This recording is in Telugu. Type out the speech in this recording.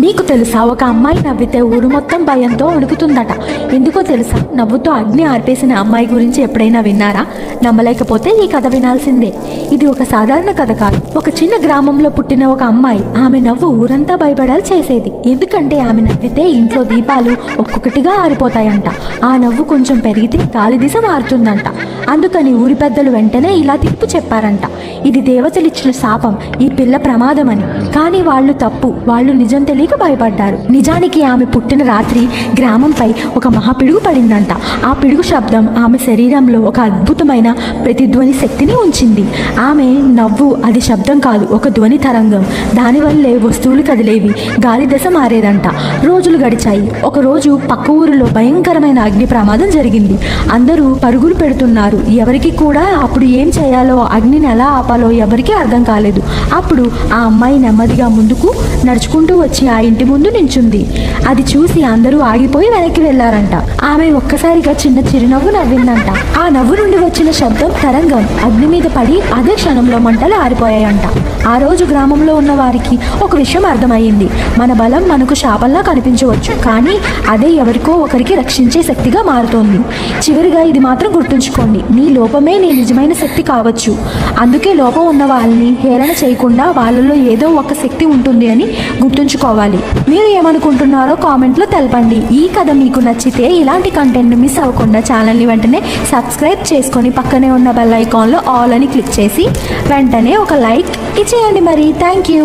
నీకు తెలుసా ఒక అమ్మాయి నవ్వితే ఊరు మొత్తం భయంతో వణుకుతుందట ఎందుకో తెలుసా నవ్వుతో అగ్ని ఆర్పేసిన అమ్మాయి గురించి ఎప్పుడైనా విన్నారా? నమ్మలేకపోతే ఈ కథ వినాల్సిందే. ఇది ఒక సాధారణ కథ కాదు. ఒక చిన్న గ్రామంలో పుట్టిన ఒక అమ్మాయి ఆమె నవ్వు ఊరంతా భయపడాలి చేసేది. ఎందుకంటే ఆమె నవ్వితే ఇంట్లో దీపాలు ఒక్కొక్కటిగా ఆరిపోతాయంట. ఆ నవ్వు కొంచెం పెరిగితే గాలి దిశ మారుతుందంట. అందుకని ఊరి పెద్దలు వెంటనే ఇలా తీర్పు చెప్పారంట. ఇది దేవతలిచ్చిన శాపం ఈ పిల్ల ప్రమాదమని. కానీ వాళ్ళు తప్పు వాళ్ళు నిజం తెలియక భయపడ్డారు. నిజానికి ఆమె పుట్టిన రాత్రి గ్రామంపై ఒక మహా పిడుగు పడిందంట. ఆ పిడుగు శబ్దం ఆమె శరీరంలో ఒక అద్భుతమైన ప్రతిధ్వని శక్తిని ఉంచింది. ఆమె నవ్వు అది శబ్దం కాదు ఒక ధ్వని తరంగం. దానివల్లే వస్తువులు కదిలేవి. గాలి దశ మారేదంట. రోజులు గడిచాయి. ఒకరోజు పక్క ఊరిలో భయంకరమైన అగ్ని ప్రమాదం జరిగింది. అందరూ పరుగులు పెడుతున్నారు. ఎవరికి కూడా అప్పుడు ఏం చేయాలో అగ్నిని ఎలా ఆపాలో ఎవరికీ అర్థం కాలేదు. అప్పుడు ఆ అమ్మాయి నెమ్మదిగా ముందుకు నడుచుకుంటూ వచ్చి ఆ ఇంటి ముందు నించుంది. అది చూసి అందరూ ఆగిపోయి వెనక్కి వెళ్ళారంట. ఆమె ఒక్కసారిగా చిన్న చిరునవ్వు నవ్విందంట. ఆ నవ్వు నుండి వచ్చిన శబ్దం తరంగం. అగ్ని మీద పడి అదే క్షణంలో మంటలు ఆరిపోయాయంట. ఆ రోజు గ్రామంలో ఉన్న వారికి ఒక విషయం అర్థమైంది మన బలం మనకు శాపంలా కనిపించవచ్చు. కానీ అదే ఎవరికో ఒకరికి రక్షించే శక్తిగా మారుతోంది. చివరిగా ఇది మాత్రం గుర్తుంచుకోండి. నీ లోపమే నీ నిజమైన శక్తి కావచ్చు. అందుకే లోపం ఉన్న వాళ్ళని హేళన చేయకుండా వాళ్ళలో ఏదో ఒక శక్తి ఉంటుంది అని గుర్తుంచుకోవాలి. మీరు ఏమనుకుంటున్నారో కామెంట్లో తెలపండి. ఈ కథ మీకు నచ్చితే ఇలాంటి కంటెంట్ మిస్ అవ్వకుండా ఛానల్ని వెంటనే సబ్స్క్రైబ్ చేసుకొని పక్కనే ఉన్న బెల్ ఐకాన్లో ఆల్ అని క్లిక్ చేసి వెంటనే ఒక లైక్ ఇచ్చేయండి మరి. Thank you